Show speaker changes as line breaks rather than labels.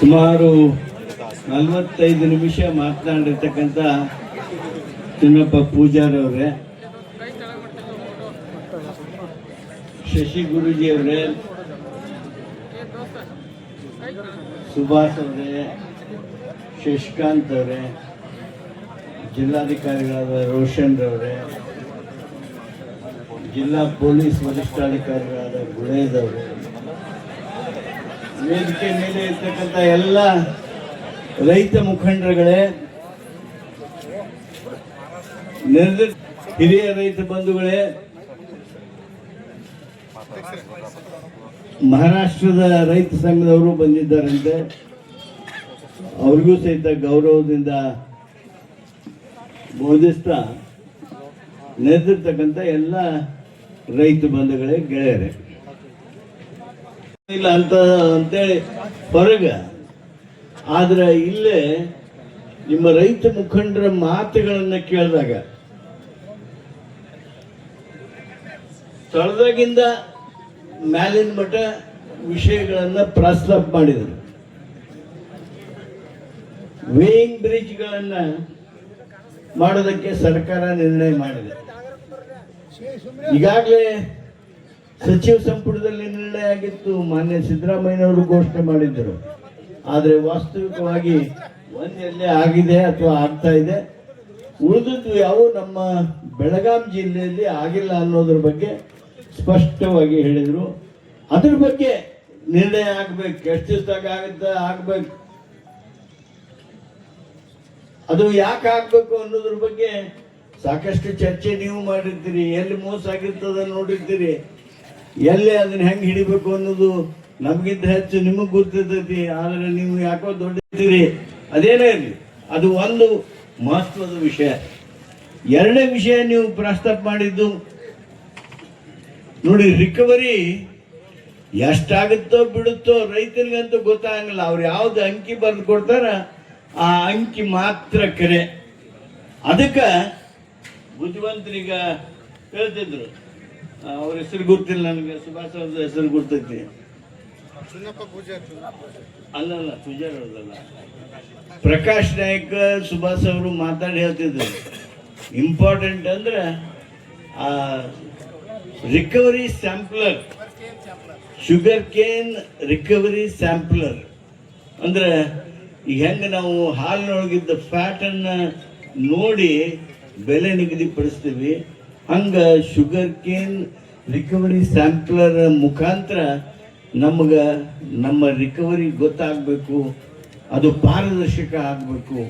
ಸುಮಾರು ನಲವತ್ತೈದು ನಿಮಿಷ ಮಾತನಾಡಿರ್ತಕ್ಕಂಥ ತಿನ್ನಪ್ಪ ಪೂಜಾರವ್ರೆ ಶಶಿ ಗುರೂಜಿ ಅವರೇ, ಸುಭಾಷ್ ಅವರೇ, ಶಶಿಕಾಂತ್ ಅವರೇ, ಜಿಲ್ಲಾಧಿಕಾರಿಗಳಾದ ರೋಷನ್ ರವರೇ ಜಿಲ್ಲಾ ಪೊಲೀಸ್ ವರಿಷ್ಠಾಧಿಕಾರಿಗಳಾದ ಗುಳೇದ್ ಅವರೇ ವೇದಿಕೆ ಮೇಲೆ ಇರ್ತಕ್ಕಂಥ ಎಲ್ಲ ರೈತ ಮುಖಂಡರುಗಳೇ ಹಿರಿಯ ರೈತ ಬಂಧುಗಳೇ, ಮಹಾರಾಷ್ಟ್ರದ ರೈತ ಸಂಘದವರು ಬಂದಿದ್ದಾರಂತೆ. ಅವ್ರಿಗೂ ಸಹಿತ ಗೌರವದಿಂದ ಬೋಧಿಸ್ತಾ ನೆರೆದಿರ್ತಕ್ಕಂಥ ಎಲ್ಲ ರೈತ ಬಂಧುಗಳೇ ಗೆಳೆಯರೇ. ಇಲ್ಲ ಅಂತ ಅಂತೇಳಿ ಹೊರಗ ಆದ್ರೆ ಇಲ್ಲೇ ನಿಮ್ಮ ರೈತ ಮುಖಂಡರ ಮಾತುಗಳನ್ನ ಕೇಳಿದಾಗ ತೊಳೆದಾಗಿಂದ ಮ್ಯಾಲಿನ ಮಠ ವಿಷಯಗಳನ್ನ ಪ್ರಸ್ತಾಪ ಮಾಡಿದರು. ವೇಯಿಂಗ್ ಬ್ರಿಡ್ಜ್ಗಳನ್ನ ಮಾಡೋದಕ್ಕೆ ಸರ್ಕಾರ ನಿರ್ಣಯ ಮಾಡಿದೆ. ಈಗಾಗಲೇ ಸಚಿವ ಸಂಪುಟದಲ್ಲಿ ನಿರ್ಣಯ ಆಗಿತ್ತು. ಮಾನ್ಯ ಸಿದ್ದರಾಮಯ್ಯನವರು ಘೋಷಣೆ ಮಾಡಿದ್ದರು. ಆದರೆ ವಾಸ್ತವಿಕವಾಗಿ ಒಂದೆಲ್ಲೇ ಆಗಿದೆ ಅಥವಾ ಆಗ್ತಾ ಇದೆ. ಉಳಿದದ್ದು ಯಾವ ನಮ್ಮ ಬೆಳಗಾಂ ಜಿಲ್ಲೆಯಲ್ಲಿ ಆಗಿಲ್ಲ ಅನ್ನೋದ್ರ ಬಗ್ಗೆ ಸ್ಪಷ್ಟವಾಗಿ ಹೇಳಿದರು. ಅದ್ರ ಬಗ್ಗೆ ನಿರ್ಣಯ ಆಗ್ಬೇಕು. ಎಷ್ಟು ದಿವಸದಾಗ ಆಗುತ್ತೆ? ಆಗ್ಬೇಕು. ಅದು ಯಾಕೆ ಆಗ್ಬೇಕು ಅನ್ನೋದ್ರ ಬಗ್ಗೆ ಸಾಕಷ್ಟು ಚರ್ಚೆ ನೀವು ಮಾಡಿರ್ತೀರಿ. ಎಲ್ಲಿ ಮೋಸ ಆಗಿರ್ತದ ನೋಡಿರ್ತೀರಿ. ಎಲ್ಲಿ ಅದನ್ನ ಹೆಂಗೆ ಹಿಡಿಬೇಕು ಅನ್ನೋದು ನಮಗಿಂತ ಹೆಚ್ಚು ನಿಮಗೆ ಗೊತ್ತಿರ್ತೈತಿ, ಆದರೆ ನೀವು ಯಾಕೋ ದೊಡ್ಡಿರ್ತೀರಿ ಅದೇನೇ ಇರಲಿ. ಅದು ಒಂದು ಮಹತ್ವದ ವಿಷಯ. ಎರಡನೇ ವಿಷಯ ನೀವು ಪ್ರಸ್ತಾಪ ಮಾಡಿದ್ದು, ನೋಡಿ, ರಿಕವರಿ ಎಷ್ಟಾಗುತ್ತೋ ಬಿಡುತ್ತೋ ರೈತನಿಗಂತೂ ಗೊತ್ತಾಗಂಗಿಲ್ಲ. ಅವ್ರು ಯಾವ್ದು ಅಂಕಿ ಬರೆದು ಕೊಡ್ತಾರ, ಆ ಅಂಕಿ ಮಾತ್ರ ಕರೆ. ಅದಕ್ಕೆ ಬುದ್ಧಿವಂತರಿಗ ಹೇಳ್ತಿದ್ರು ಅವ್ರ ಹೆಸರು ಗೊತ್ತಿಲ್ಲ ನನಗೆ ಸುಭಾಷ್ ಅವ್ರದ್ದು ಹೆಸರು ಗೊತ್ತೈತಿ. ಅಲ್ಲಲ್ಲ ಪೂಜಾರಿ ಅವ್ರದ್ದಲ್ಲ. ಪ್ರಕಾಶ್ ನಾಯಕ್ ಸುಭಾಷ್ ಅವರು ಮಾತಾಡಿ ಹೇಳ್ತಿದ್ರು. ಇಂಪಾರ್ಟೆಂಟ್ ಅಂದ್ರೆ ಆ recovery sampler sugarcane recovery sampler ಅಂದ್ರೆ ಈಗ ಹೆಂಗೆ ನಾವು ಹಾಲಿನೊಳಗಿದ್ದ ಫ್ಯಾಟನ್ನ ನೋಡಿ ಬೆಲೆ ನಿಗದಿಪಡಿಸ್ತೀವಿ. ಹಂಗೆ ಶುಗರ್ ಕೇನ್ ರಿಕವರಿ ಸ್ಯಾಂಪ್ಲರ್ ಮುಖಾಂತರ ನಮ್ಗೆ ನಮ್ಮ ರಿಕವರಿ ಗೊತ್ತಾಗಬೇಕು ಅದು ಪಾರದರ್ಶಕ ಆಗಬೇಕು.